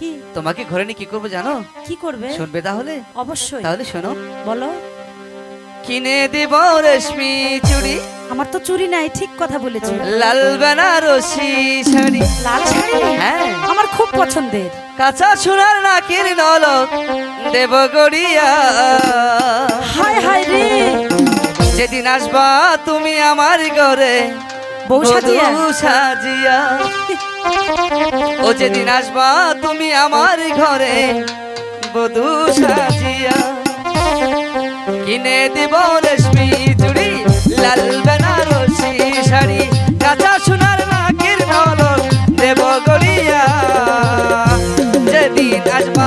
কি? তোমাকে ঘরে নিয়ে কি করব জানো? কি করবে? শুনবে তাহলে? অবশ্যই। তাহলে শোনো। বলো। কিনে দিব রেশমি চুড়ি। আমার তো চুরি নাই ঠিক কথা বলেছি। লাল বেনারসি শাড়ি। লাল শাড়ি? হ্যাঁ। আমার খুব পছন্দের। কাঁচা সোনার নাকের নলক দেব গড়িয়া। হায় হায় রে। যেদিন আসবা তুমি আমার ঘরে। বউ সাজিয়া? সাজিয়া। ও যেদিন আসবা তুমি আমার ঘরে বধু সাজিয়া। কিনে দিব রেশমি চুড়ি লাল বেনারসি শাড়ি কাঁচা সোনার নাকের নলক দেব গড়িয়া। যেদিন আসবা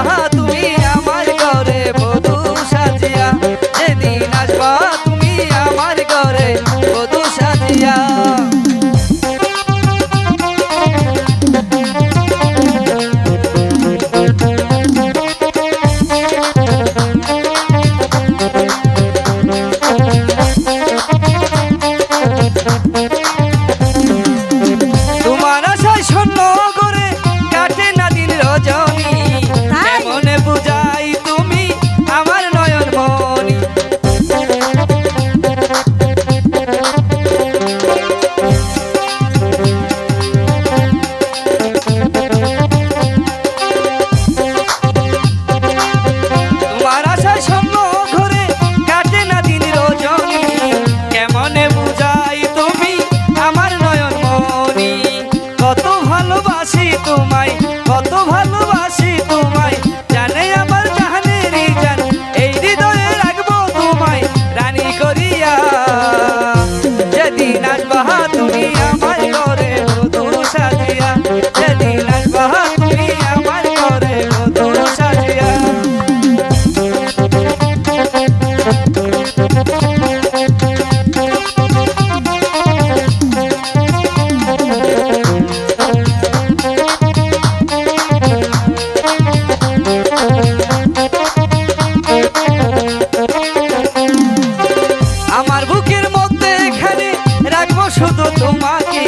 শুধু তোমাকে।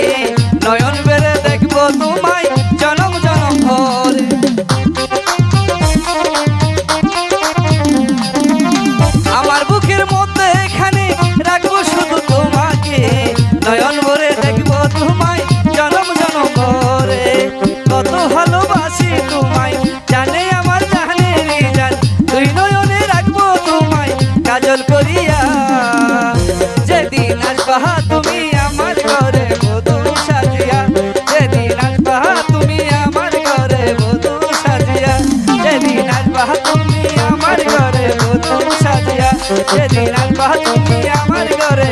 নয়ন বেড়ে দেখব তোমায় জনম জনম ভরে আমার বুকের মধ্যে এখানে রাখব শুধু তোমাকে। নয়ন ভরে দেখব তোমায় জনম জনম ভরে কত ভালোবাসি তোমায়, জানে আমার জানে জান। তুই নয়নে রাখব তোমায়, কাজল করিয়া। যেদিন আসবা তুমি সাজিয়া যেদিন তুমি আমার ঘরে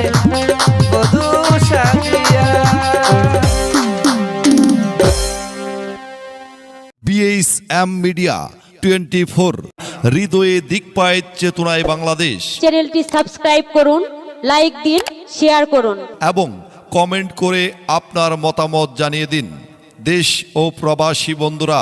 বধু সাজিয়া B H M media twenty four হৃদয়ে দিকপায়ের চেতনায় বাংলাদেশ। চ্যানেলটি সাবস্ক্রাইব করুন লাইক দিন শেয়ার করুন। এবং কমেন্ট করে আপনার মতামত জানিয়ে দিন। দেশ ও প্রবাসী বন্ধুরা।